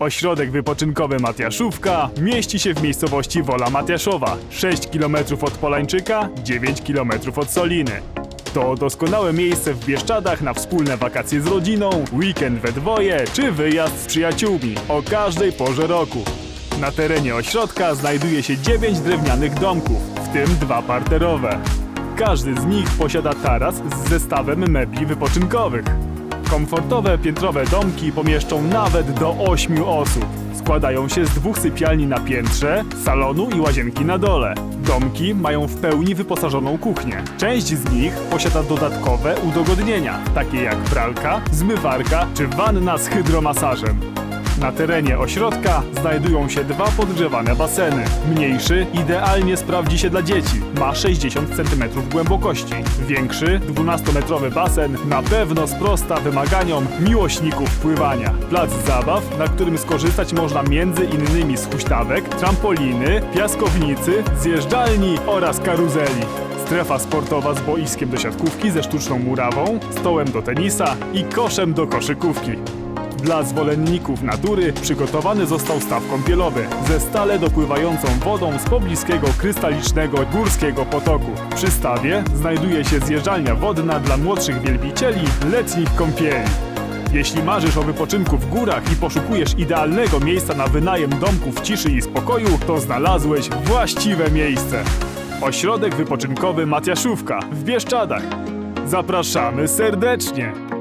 Ośrodek wypoczynkowy Matiaszówka mieści się w miejscowości Wola Matiaszowa, 6 km od Polańczyka, 9 km od Soliny. To doskonałe miejsce w Bieszczadach na wspólne wakacje z rodziną, weekend we dwoje czy wyjazd z przyjaciółmi o każdej porze roku. Na terenie ośrodka znajduje się 9 drewnianych domków, w tym dwa parterowe. Każdy z nich posiada taras z zestawem mebli wypoczynkowych. Komfortowe piętrowe domki pomieszczą nawet do 8 osób. Składają się z dwóch sypialni na piętrze, salonu i łazienki na dole. Domki mają w pełni wyposażoną kuchnię. Część z nich posiada dodatkowe udogodnienia, takie jak pralka, zmywarka czy wanna z hydromasażem. Na terenie ośrodka znajdują się dwa podgrzewane baseny. Mniejszy idealnie sprawdzi się dla dzieci. Ma 60 cm głębokości. Większy, 12-metrowy basen na pewno sprosta wymaganiom miłośników pływania. Plac zabaw, na którym skorzystać można między innymi z huśtawek, trampoliny, piaskownicy, zjeżdżalni oraz karuzeli. Strefa sportowa z boiskiem do siatkówki ze sztuczną murawą, stołem do tenisa i koszem do koszykówki. Dla zwolenników natury przygotowany został staw kąpielowy ze stale dopływającą wodą z pobliskiego krystalicznego górskiego potoku. Przy stawie znajduje się zjeżdżalnia wodna dla młodszych wielbicieli letnich kąpieli. Jeśli marzysz o wypoczynku w górach i poszukujesz idealnego miejsca na wynajem domku w ciszy i spokoju, to znalazłeś właściwe miejsce. Ośrodek wypoczynkowy Matiaszówka w Bieszczadach. Zapraszamy serdecznie!